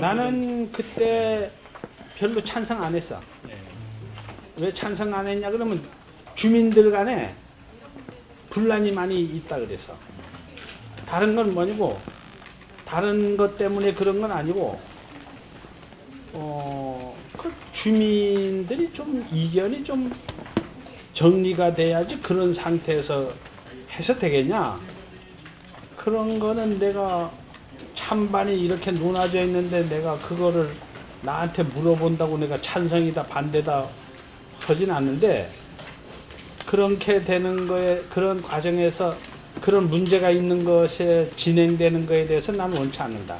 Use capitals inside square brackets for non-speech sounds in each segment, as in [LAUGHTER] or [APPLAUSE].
나는 그때 별로 찬성 안 했어. 네. 왜 찬성 안 했냐 그러면 주민들 간에 분란이 많이 있다 그래서 다른 건 뭐냐고 다른 것 때문에 그런 건 아니고 어 그 주민들이 좀 이견이 좀 정리가 돼야지 그런 상태에서 해서 되겠냐 그런 거는 내가 찬반이 이렇게 논하져 있는데 내가 그거를 나한테 물어본다고 내가 찬성이다 반대다 하진 않는데 그렇게 되는 거에 그런 과정에서 그런 문제가 있는 것에 진행되는 거에 대해서 나는 원치 않는다.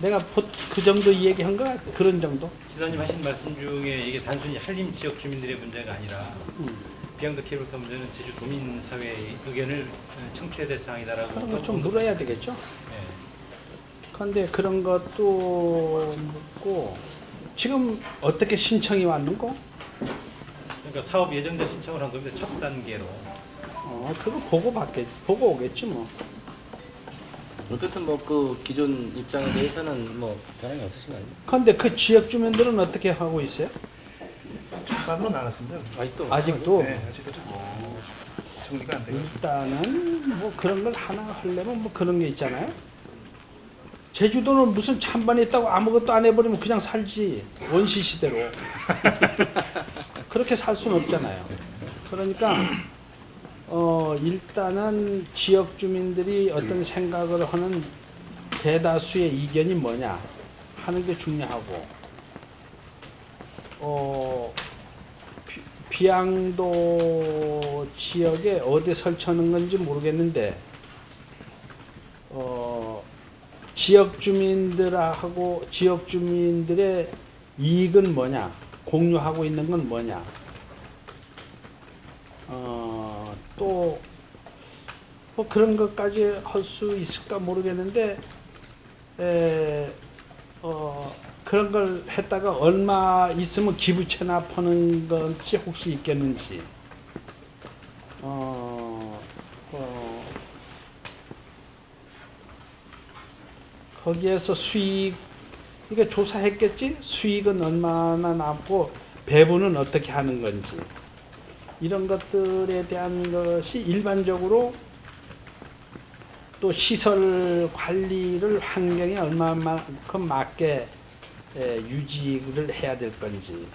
내가 보- 그 정도 얘기한 거 그런 정도. 지사님 하신 말씀 중에 이게 단순히 한림 지역 주민들의 문제가 아니라 음. 비양도 케이블카 문제는 제주 도민 사회의 의견을 청취해야 될 사항이다라고 그런 거좀 언급- 물어야 되겠죠. 네. 그런데 그런 것도 묻고 지금 어떻게 신청이 왔는고? 그러니까 사업 예정자 신청을 한 겁니다. 첫 단계로. 어 그거 보고 받겠 보고 오겠지 뭐. 어쨌든 뭐 그 기존 입장에 대해서는 뭐 변함이 없으신가요? 그런데 그 지역 주민들은 어떻게 하고 있어요? 반으로 나눴습니다. 아직도 아직도 네, 아직도 좀 정리가 안 돼요. 일단은 뭐 그런 걸 하나 하려면 뭐 그런 게 있잖아요. 제주도는 무슨 찬반이 있다고 아무것도 안 해버리면 그냥 살지. 원시 시대로. [LAUGHS] 그렇게 살 수는 없잖아요. 그러니까 어 일단은 지역 주민들이 어떤 생각을 하는 대다수의 이견이 뭐냐 하는 게 중요하고 어 비- 비양도 지역에 어디 설치하는 건지 모르겠는데 어 지역 주민들하고 지역 주민들의 이익은 뭐냐 공유하고 있는 건 뭐냐. 어 또 뭐 그런 것까지 할 수 있을까 모르겠는데 에, 어, 그런 걸 했다가 얼마 있으면 기부 체납하는 것이 혹시 있겠는지. 어, 어, 거기에서 수익 이게 조사했겠지 수익은 얼마나 남고 배분은 어떻게 하는 건지 이런 것들에 대한 것이 일반적으로 또 시설 관리를 환경에 얼마만큼 맞게 에, 유지를 해야 될 건지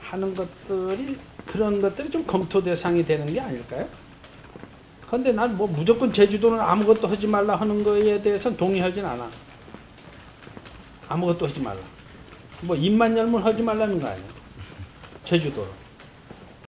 하는 것들이 그런 것들이 좀 검토 대상이 되는 게 아닐까요? 그런데 난 뭐 무조건 제주도는 아무것도 하지 말라 하는 거에 대해서는 동의하진 않아. 아무것도 하지 말라. 뭐 입만 열면 하지 말라는 거 아니야. 제주도는.